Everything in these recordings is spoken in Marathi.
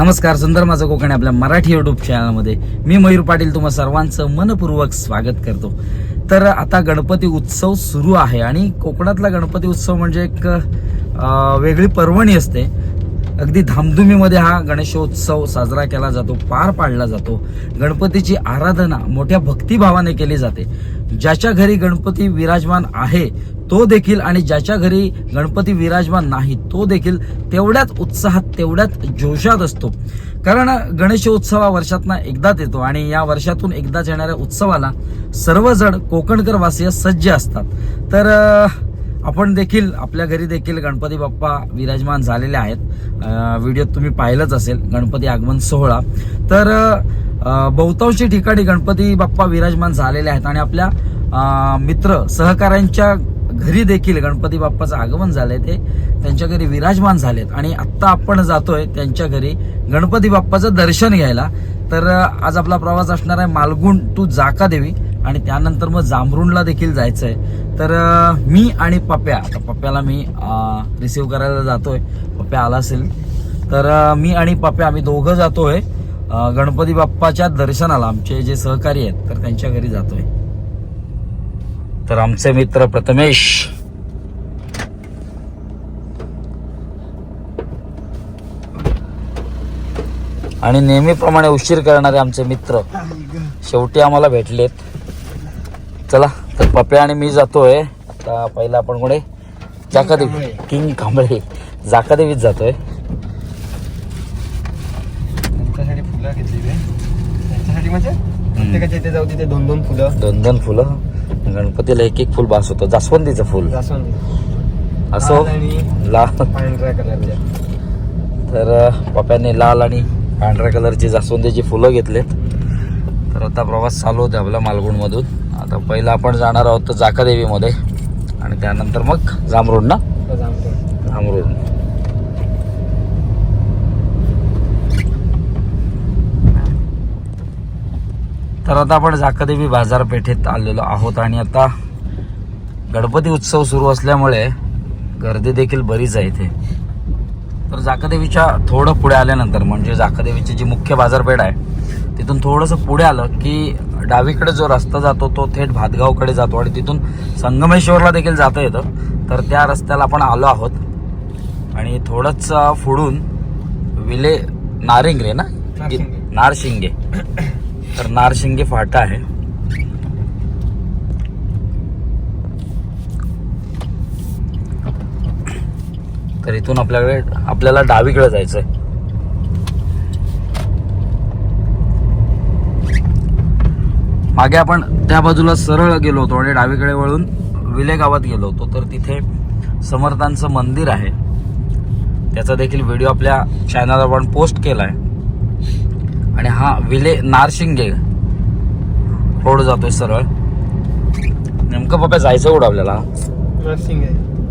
नमस्कार सुंदर माझं कोकण आपल्या मराठी युट्यूब चॅनलमध्ये मी मयूर पाटील तुम्हा सर्वांचं मनपूर्वक स्वागत करतो. तर आता गणपती उत्सव सुरू आहे आणि कोकणातला गणपती उत्सव म्हणजे एक वेगळी पर्वणी असते. अगदी धामधुमीमध्ये हा गणेशोत्सव साजरा केला जातो पार पाडला जातो. गणपतीची आराधना मोठ्या भक्तिभावाने केली जाते. ज्याच्या घरी गणपती विराजमान आहे तो देखील आणि ज्याच्या घरी गणपती विराजमान नाही तो देखील तेवढ्याच उत्साहात तेवढ्याच जोशात असतो. कारण गणेशोत्सव हा वर्षातनं एकदाच येतो आणि या वर्षातून एकदाच येणाऱ्या उत्सवाला सर्वजण कोकणकर वासीय सज्ज असतात. तर आपण देखील आपल्या घरी देखील गणपती बाप्पा विराजमान झालेले आहेत. व्हिडिओत तुम्ही पाहिलंच असेल गणपती आगमन सोहळा. तर बहुतांशी ठिकाणी गणपती बाप्पा विराजमान झालेले आहेत आणि आपल्या मित्र सहकाऱ्यांच्या घरी देखील गणपती बाप्पाचं आगमन झालंय ते त्यांच्या घरी विराजमान झालेत. आणि आत्ता आपण जातोय त्यांच्या घरी गणपती बाप्पाचं दर्शन घ्यायला. तर आज आपला प्रवास असणार आहे मालगुण टू जाका देवी आणि त्यानंतर मग जांभरूणला देखील जायचं आहे तर मी आणि पप्या आता पप्याला मी रिसीव करायला जातोय. पप्या आला असेल. तर मी आणि पप्या आम्ही दोघं जातोय गणपती बाप्पाच्या दर्शनाला. आमचे जे सहकारी आहेत तर त्यांच्या घरी जातोय. तर आमचे मित्र प्रथमेश. आणि नेहमीप्रमाणे उशीर करणारे आमचे मित्र. शेवटी आम्हाला भेटलेत. चला तर पप्या आणि मी जातोय. आता पहिला आपण कोणी जाकादेवी. किंग कांबळे. जाकादेवीत जातोय. त्यांच्यासाठी फुलं घेतली त्यांच्यासाठी म्हणजे प्रत्येकाच्या इथे जाऊ तिथे दोन दोन फुलं. दोन दोन फुलं. गणपतीला एक एक फुल बास होतं. जास्वंदीचं फुल. असो? लाल आणि लाल. पांढऱ्या कलरच्या तर पप्याने लाल आणि पांढऱ्या कलरची जास्वंदीची फुलं घेतलेत. तर आता प्रवास चालू होते आपला मालगुणमधून. आता पहिला आपण जाणार आहोत जाकादेवीमध्ये. आणि त्यानंतर मग जांभरुण. ना तर आता आपण जाकादेवी बाजारपेठेत आलेलो आहोत आणि आता गणपती उत्सव सुरू असल्यामुळे गर्दी देखील बरीच आहे इथे. तर जाकादेवीच्या थोडं पुढे आल्यानंतर म्हणजे जाकादेवीची जी मुख्य बाजारपेठ आहे तिथून थोडंसं पुढे आलं की डावीकडे जो रस्ता जातो तो थेट भातगावकडे जातो आणि तिथून संगमेश्वरला देखील जाता येतं. तर त्या रस्त्याला आपण आलो आहोत आणि थोडंच पुढून विले नारिंगरे ना? नारशिंगे. तर नारशिंगे फाटा आहे. तर इथून आपल्याकडे आपल्याला डावीकडे जायचं आहे मागे आपण त्या बाजूला सरळ गेलो होतो आणि डावीकडे वळून विले गावात गेलो होतो. तर तिथे समर्थांचं मंदिर आहे. त्याचा देखील व्हिडिओ आपल्या चॅनलवर आपण पोस्ट केला आहे आणि हा विले नारशिंगे. रोड जातोय सरळ. नेमकं पप्पा जायचं कुठं आपल्याला?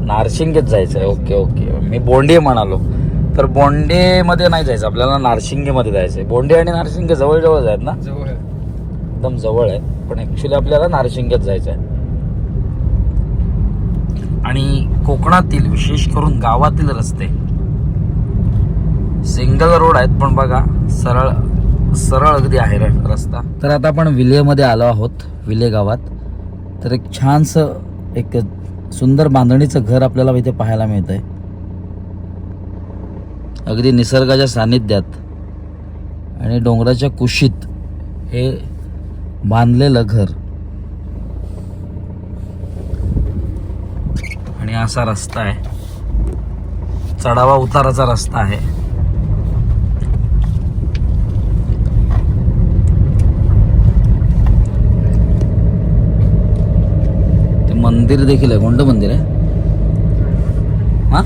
नारशिंगेत जायचं आहे ओके ओके. मी बोंडे म्हणालो. तर बोंडेमध्ये नाही जायचं. आपल्याला नारशिंगेमध्ये जायचं आहे बोंडे आणि नारशिंगे जवळ जवळ आहेत ना? जवळ. एकदम जवळ आहे. पण ऍक्च्युली आपल्याला नारशिंगेत जायचं आहे आणि कोकणातील विशेष करून गावातील रस्ते. सिंगल रोड आहेत पण बघा सरळ सरळ अगदी आहे रस्ता. तर आता आपण विलेमध्ये आलो आहोत विले गावात. तर एक छानसं एक सुंदर बांधणीचं घर आपल्याला इथे पाहायला मिळत आहे अगदी निसर्गाच्या सान्निध्यात. आणि डोंगराच्या कुशीत हे बांधलेलं घर. आणि असा रस्ता आहे. चढावा उताराचा रस्ता आहे ते मंदिर देखील आहे कोणतं मंदिर आहे. हा?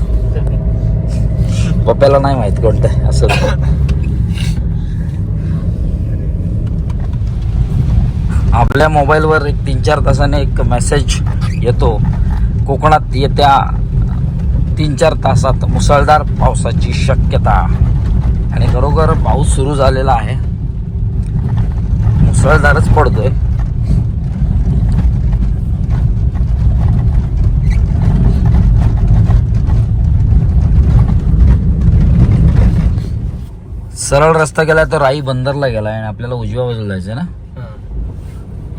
पप्प्याला नाही माहीत कोणतं आहे असं. आपल्या मोबाईलवर एक तीन चार तासाने एक मेसेज येतो. कोकणात येत्या तीन चार तासात मुसळधार पावसाची शक्यता. आणि खरोखर पाऊस सुरू झालेला आहे. मुसळधारच पडतोय. सरळ रस्ता गेला तर राई बंदरला गेला आणि आपल्याला उजव्या बाजूला जायचं ना?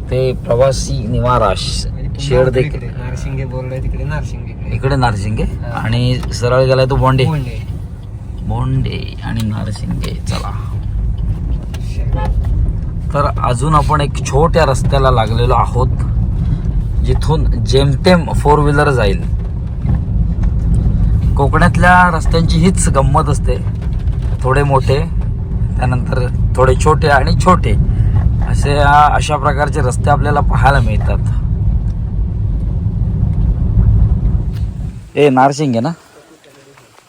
ते प्रवासी निवारा श- शेड देखील. नारशिंगे बोललाय तिकडे नारशिंगे इकडे. नारसिंगे आणि सरळ गेलाय तो बोंडे. बोंडे. बोंडे आणि नारसिंगे चला. तर अजून आपण एक छोट्या रस्त्याला लागलेलो आहोत जिथून जेमतेम फोर व्हीलर जाईल. कोकणातल्या रस्त्यांची हीच गंमत असते थोडे मोठे. त्यानंतर थोडे छोटे आणि छोटे असे अशा प्रकारचे रस्ते आपल्याला पाहायला मिळतात. ए नारशिंगे ना?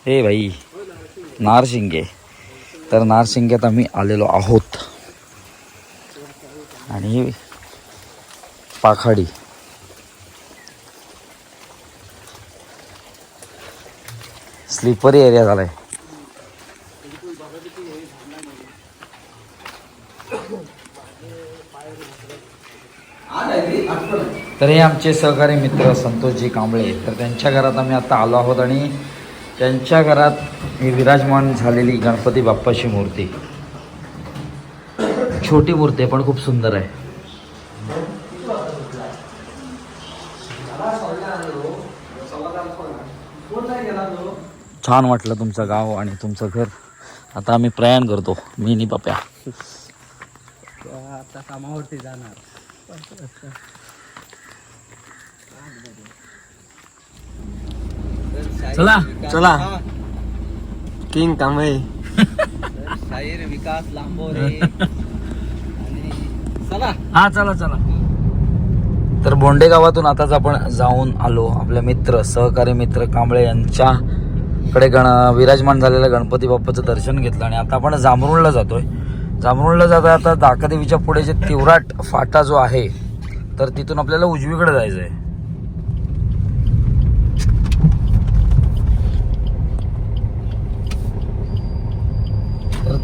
ए भाई नारशिंगे. तर नारशिंग्यात आम्ही आलेलो आहोत. आणि पाखाडी. स्लीपरी एरिया झाला आहे तर हे आमचे सहकारी मित्र संतोषजी कांबळे तर त्यांच्या घरात आम्ही आता आलो आहोत आणि त्यांच्या घरात ही विराजमान झालेली गणपती बाप्पाची मूर्ती. छोटी मूर्ती आहे पण खूप सुंदर आहे. छान वाटलं तुमचं गाव आणि तुमचं घर. आता आम्ही प्रयाण करतो मी नि पप्या आता कामावरती जाणार. चला. चला. किंग कांबळे. शाहीर विकास लांबोरे आणि चला. हा चला चला. तर बोंडे गावातून आताच आपण जाऊन आलो. आपले मित्र सहकारी मित्र कांबळे यांच्याकडे गण विराजमान झालेल्या गणपती बाप्पाचं दर्शन घेतलं. आणि आता आपण जांभरुणला जातोय. जांभरुणला जाता आता दाकादेवीच्या पुढे जे तिवराट फाटा जो आहे तर तिथून आपल्याला उजवीकडे जायचं आहे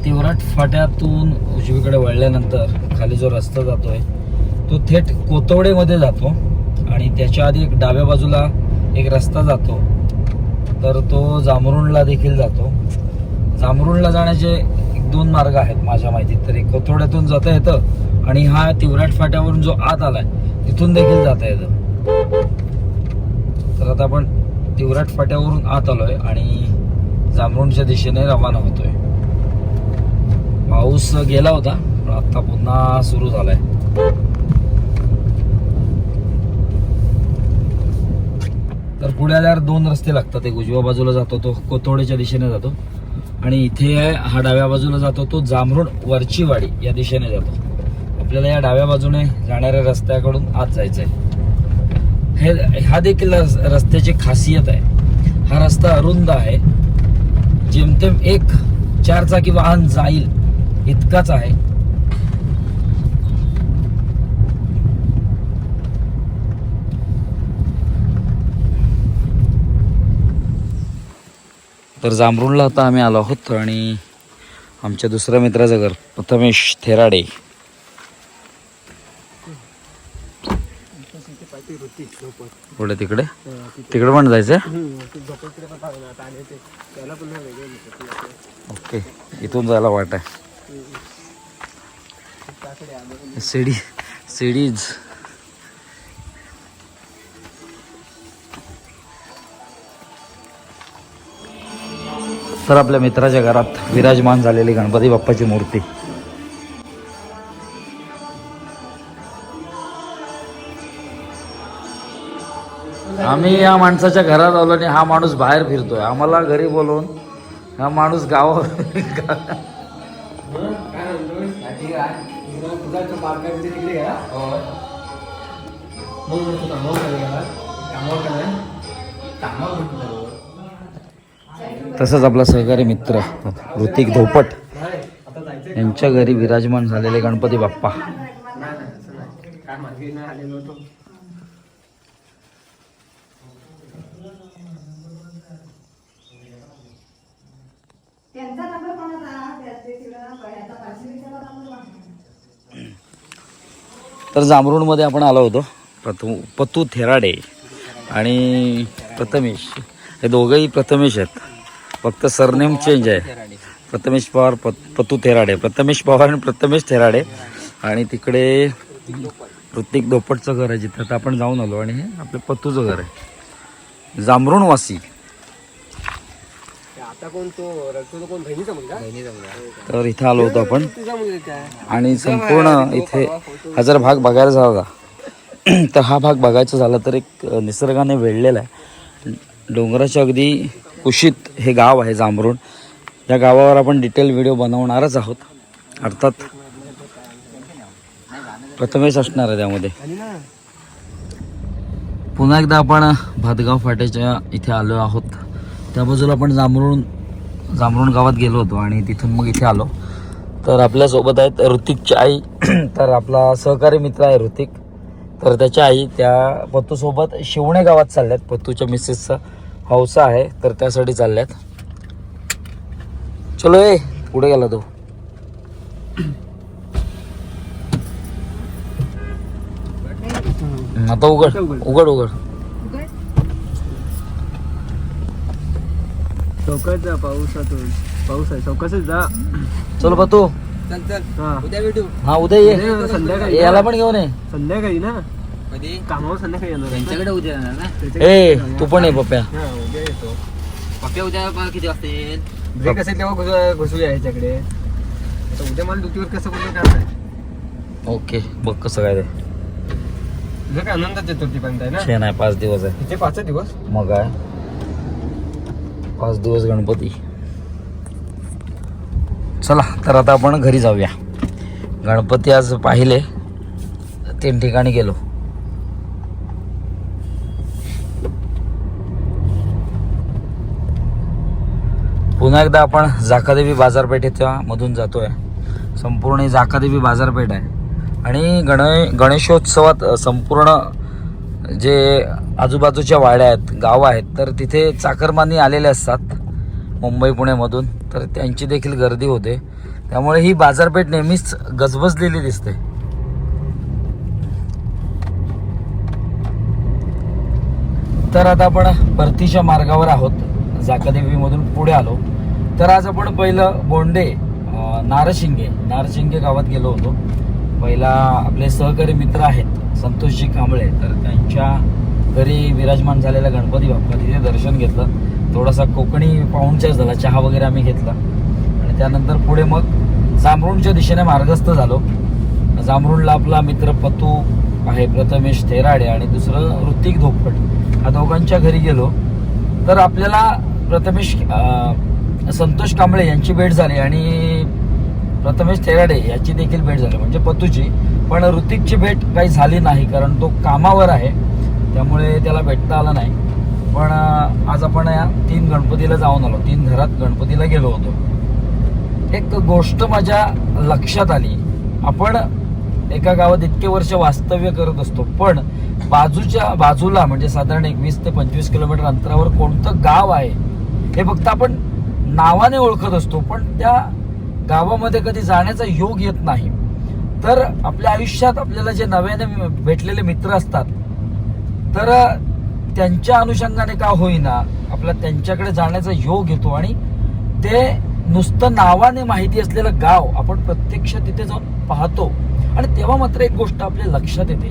तिवराट फाट्यातून उजवीकडे वळल्यानंतर खाली जो रस्ता जातोय तो थेट कोतवडेमध्ये जातो आणि त्याच्या आधी एक डाव्या बाजूला एक रस्ता जातो. तर तो जांभरुणला देखील जातो. जांभरुणला जाण्याचे एक दोन मार्ग आहेत माझ्या माहितीत तरी. कोथोड्यातून जाता येतं आणि हा तिवराट फाट्यावरून जो आत आलाय तिथून देखील जाता येतं. तर आता आपण तिवराट फाट्यावरून आत आलोय आणि जांभरुणच्या दिशेने रवाना होतोय. पाऊस गेला होता पण आता पुन्हा सुरू झालाय. तर पुढे आल्यावर दोन रस्ते लागतात. एक उजव्या बाजूला जातो तो कोथोडेच्या दिशेने जातो. आणि इथे आहे हा डाव्या बाजूला जातो तो जांभरुण वरचीवाडी या दिशेने जातो. आपल्याला या डाव्या बाजूने जाणाऱ्या रस्त्याकडून आत जायचं आहे हे हा देखील रस्त्याची खासियत आहे. हा रस्ता अरुंद आहे. जेमतेम एक चार चाकी वाहन जाईल इतकाच आहे. तर जांभरूणला आता आम्ही आलो आहोत आणि आमच्या दुसऱ्या मित्राचं घर प्रथमेश थेराडे. पुढे तिकडे? तिकडे पण जायचं ओके इथून जायला वाट आहे. CD CDs. तर आपल्या मित्राच्या घरात विराजमान झालेली गणपती बाप्पाची मूर्ती. आम्ही या माणसाच्या घरात आलो आणि हा माणूस बाहेर फिरतोय. आम्हाला घरी बोलवून हा माणूस गाव तसंच आपला सहकारी मित्र ऋतिक धोपट यांच्या घरी विराजमान झालेले गणपती बाप्पा काय मागे नाही आलेलो होतो त्यांचा नंबर कोणाचा त्याचे तिकडं ह्याचा पाचवीचा नंबर तर जांभरुणमध्ये आपण आलो होतो. प्रथम पतू थेराडे आणि प्रथमेश. हे दोघंही प्रथमेश आहेत. फक्त सरनेम चेंज आहे. प्रथमेश पवार पत- पतू थेराडे. प्रथमेश पवार आणि प्रथमेश थेराडे. आणि तिकडे ऋतिक दोपटचं घर आहे जिथं. आपण जाऊन आलो आणि हे आपलं पतूचं घर आहे. जांभरूणवासी. कोण तो तुझा कोण बहिणीचा मुलगा? तर इथं आलो होतो आपण. तुझा मुलगा काय आणि संपूर्ण इथे हा जर भाग बघायला झाला तर हा भाग बघायचा झाला तर एक निसर्गाने वेढलेला आहे. डोंगराच्या अगदी कुशीत हे गाव आहे जांभरुण. या गावावर आपण डिटेल व्हिडिओ बनवणारच आहोत. अर्थात प्रथमेश असणार आहे त्यामध्ये. पुन्हा एकदा आपण भातगाव फाट्याच्या इथे आलो आहोत. त्या बाजूला आपण जांभरुण जांभरुण गावात गेलो होतो आणि तिथून मग इथे आलो. तर आपल्यासोबत आहेत ऋतिकची आई तर आपला सहकारी मित्र आहे ऋतिक. तर त्याच्या आई त्या पत्तूसोबत शिवणे गावात चालल्यात. पत्तूच्या मिसेसचा हौसा आहे तर त्यासाठी चालल्यात. चलो ए पुढे गेला तो. आता उघड उघड उघड. चौकात जा पाऊस आहे. चौकातच जा. चल पत्तू चल चल. हा. उद्या भेटू. हा उद्या ये. उद्या संध्याकाळी याला पण घेऊन ये. संध्याकाळी ना? कधी? कामावर संध्याकाळी येणार आहे. त्यांच्याकडे उद्या येणार ना? त्याच्याकडे ए येणार. तू पण ये पप्प्या. हा, उद्या येतो. पप्प्या उद्या किती वाजता येईल? ब्रेक असेल तेव्हा घुसू घुसूया ह्याच्याकडे आता उद्या मला ड्युटीवर कसं बोललं काय माहीत. ओके बघ कसं काय ते. तुझं काय अनंत चतुर्थीपर्यंत आहे ना? आहे पाच दिवस आहे. तिथे पाच दिवस? मग काय? पाच दिवस गणपती. चला तर आता आपण घरी जाऊया. गणपती आज पाहिले तीन ठिकाणी गेलो. पुन्हा एकदा आपण जाकादेवी बाजारपेठेच्या मधून जातोय. संपूर्ण ही जाकादेवी बाजारपेठ आहे. आणि गण गणेशोत्सवात संपूर्ण जे आजूबाजूच्या वाड्या आहेत गावं आहेत तर तिथे चाकरमानी आलेले असतात मुंबई पुण्यामधून तर त्यांची देखील गर्दी होते. त्यामुळे ही बाजारपेठ नेहमीच गजबजलेली दिसते. तर आता आपण परतीच्या मार्गावर आहोत. जाकादेवीमधून पुढे आलो. तर आज आपण पहिलं बोंडे नारशिंगे नारशिंगे गावात गेलो होतो. पहिला आपले सहकारी मित्र आहेत संतोषजी कांबळे. तर त्यांच्या घरी विराजमान झालेला गणपती बाप्पा तिथे दर्शन घेतलं. थोडासा कोकणी पाहुणचार झाला चहा वगैरे आम्ही घेतला. आणि त्यानंतर पुढे मग जांभरूणच्या दिशेने मार्गस्थ झालो. जांभरूणला आपला मित्र पतू आहे प्रथमेश थेराडे आणि दुसरं ऋतिक धोपट. ह्या दोघांच्या घरी गेलो. तर आपल्याला प्रथमेश संतोष कांबळे यांची भेट झाली आणि प्रथमेश थेराडे याची देखील भेट झाली म्हणजे पतूची. पण ऋतिकची भेट काही झाली नाही कारण तो कामावर आहे. त्यामुळे त्याला भेटता आलं नाही. पण आज आपण या तीन गणपतीला जाऊन आलो. तीन घरात गणपतीला गेलो होतो. एक गोष्ट माझ्या लक्षात आली. आपण एका गावात इतके वर्ष वास्तव्य करत असतो पण बाजूच्या बाजूला म्हणजे साधारण एकवीस ते पंचवीस किलोमीटर अंतरावर कोणतं गाव आहे हे फक्त आपण नावाने ओळखत असतो पण त्या गावामध्ये कधी जाण्याचा योग येत नाही. तर आपल्या आयुष्यात आपल्याला जे नव्याने भेटलेले मित्र असतात तर त्यांच्या अनुषंगाने का होईना आपला त्यांच्याकडे जाण्याचा योग येतो आणि ते नुसतं नावाने माहिती असलेलं गाव आपण प्रत्यक्ष तिथे जाऊन पाहतो. आणि तेव्हा मात्र एक गोष्ट आपल्या लक्षात येते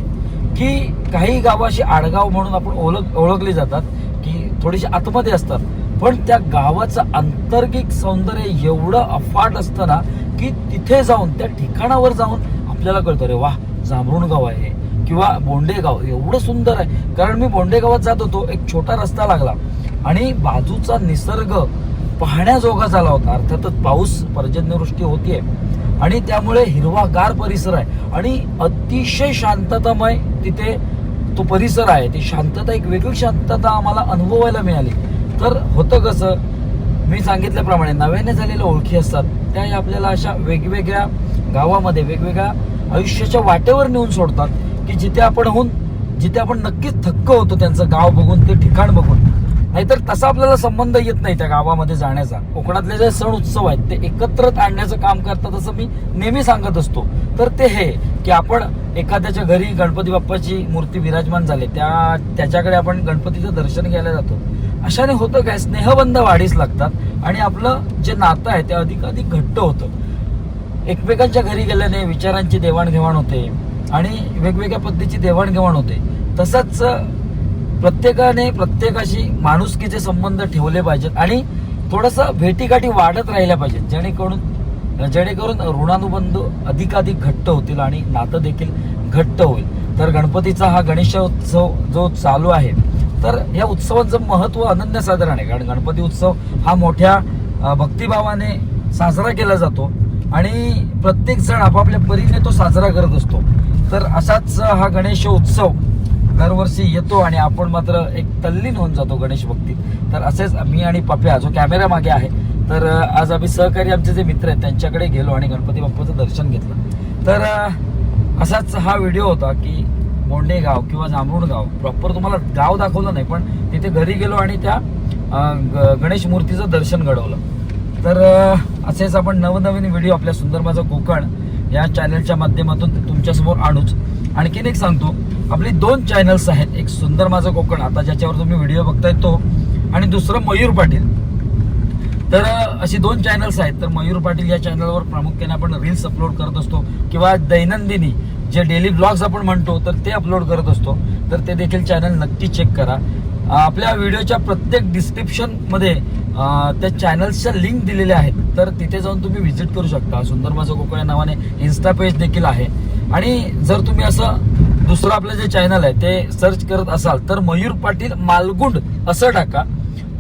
की काही गावाशी आडगाव म्हणून आपण ओळख ओळखली जातात की थोडीशी आतमध्ये असतात. पण त्या गावाचं आंतर्गिक सौंदर्य एवढं अफाट असतं ना की तिथे जाऊन त्या ठिकाणावर जाऊन आपल्याला कळतं रे वा जांभरुण गाव आहे. किंवा बोंडेगाव एवढं सुंदर आहे. कारण मी बोंडेगावात जात होतो एक छोटा रस्ता लागला. आणि बाजूचा निसर्ग पाहण्याजोगा झाला होता. अर्थातच पाऊस पर्जन्यवृष्टी होतीये. आणि त्यामुळे हिरवागार परिसर आहे. आणि अतिशय शांततामय तिथे तो परिसर आहे. ती शांतता एक वेगळी शांतता आम्हाला अनुभवायला मिळाली. तर होतं कसं मी सांगितल्याप्रमाणे नव्याने झालेल्या ओळखी असतात. त्या या आपल्याला अशा वेगवेगळ्या गावामध्ये वेगवेगळ्या आयुष्याच्या वाटेवर नेऊन सोडतात. की जिथे आपण होऊन जिथे आपण नक्कीच थक्क होतो त्यांचं गाव बघून ते ठिकाण बघून. नाहीतर तसा आपल्याला संबंध येत नाही त्या गावामध्ये जाण्याचा. कोकणातले जे सण उत्सव आहेत ते एकत्रच आणण्याचं काम करतात असं मी नेहमी सांगत असतो. तर ते हे की आपण एखाद्याच्या घरी गणपती बाप्पाची मूर्ती विराजमान झाली त्या त्याच्याकडे आपण गणपतीचं दर्शन घ्यायला जातो. अशाने होतं काय? स्नेहबंध वाढीस लागतात आणि आपलं जे नातं आहे ते अधिकाधिक घट्ट होतं. एकमेकांच्या घरी गेल्याने विचारांची देवाणघेवाण होते. आणि वेगवेगळ्या पद्धतीची देवाणघेवाण होते. तसंच प्रत्येकाने प्रत्येकाशी माणुसकीचे संबंध ठेवले पाहिजेत आणि थोडंसं भेटीगाठी वाढत राहिल्या पाहिजेत. जेणेकरून जेणेकरून ऋणानुबंध अधिकाधिक घट्ट होतील आणि नातं देखील घट्ट होईल. तर गणपतीचा हा गणेशोत्सव जो चालू आहे तर या उत्सवाचं महत्त्व अनन्यसाधारण आहे. कारण गणपती उत्सव हा मोठ्या भक्तिभावाने साजरा केला जातो आणि प्रत्येक जण आपापल्या परीने तो साजरा करत असतो. तर असाच हा गणेश उत्सव दरवर्षी येतो आणि आपण मात्र एक तल्लीन होऊन जातो गणेश भक्तीत. तर असेच मी आणि पप्या जो कॅमेरा मागे आहे तर आज आम्ही सहकारी आमचे जे मित्र आहेत त्यांच्याकडे गेलो आणि गणपती बाप्पाचं दर्शन घेतलं. तर असाच हा व्हिडिओ होता की मोंडे गाव किंवा जांभरुण गाव प्रॉपर तुम्हाला गाव दाखवलं नाही पण तिथे घरी गेलो आणि त्या ग- गणेश मूर्तीचं दर्शन घडवलं. तर असेच आपण नवनवीन व्हिडिओ आपल्या सुंदर माझं कोकण या चॅनलच्या माध्यमातून तुमच्यासमोर आणूच. आणखीन एक सांगतो आपली दोन चॅनल्स आहेत. एक सुंदर माझं कोकण आता ज्याच्यावर तुम्ही व्हिडिओ बघताय तो आणि दुसरं मयूर पाटील. तर अशी दोन चॅनल्स आहेत. तर मयूर पाटील या चॅनलवर प्रामुख्याने आपण रील्स अपलोड करत असतो किंवा दैनंदिनी जे डेली ब्लॉग्स आपण म्हणतो तर ते अपलोड करत असतो. तर ते देखील चॅनल नक्की चेक करा. आपल्या व्हिडिओच्या प्रत्येक डिस्क्रिप्शनमध्ये त्या चॅनल्सच्या लिंक दिलेल्या आहेत. तर तिथे जाऊन तुम्ही व्हिजिट करू शकता. सुंदर माझं कोकण या नावाने इन्स्टा पेज देखील आहे. आणि जर तुम्ही असं दुसरं आपलं जे चॅनल आहे ते सर्च करत असाल तर मयूर पाटील मालगुंड असं टाका.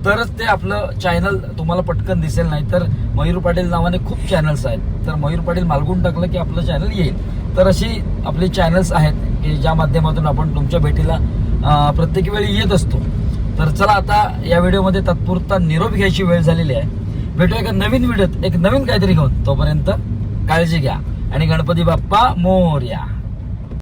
तरच ते आपलं चॅनल तुम्हाला पटकन दिसेल. नाही तर मयूर पाटील नावाने खूप चॅनल्स आहेत. तर मयूर पाटील मालगुण टाकलं की आपलं चॅनल येईल. तर अशी आपली चॅनल्स आहेत की ज्या माध्यमातून आपण तुमच्या भेटीला प्रत्येक वेळी येत असतो. तर चला आता या व्हिडिओमध्ये तात्पुरता निरोप घ्यायची वेळ झालेली आहे. भेटूया एका नवीन व्हिडिओत. एक नवीन काहीतरी घेऊन. तोपर्यंत काळजी घ्या. आणि गणपती बाप्पा मोर्या.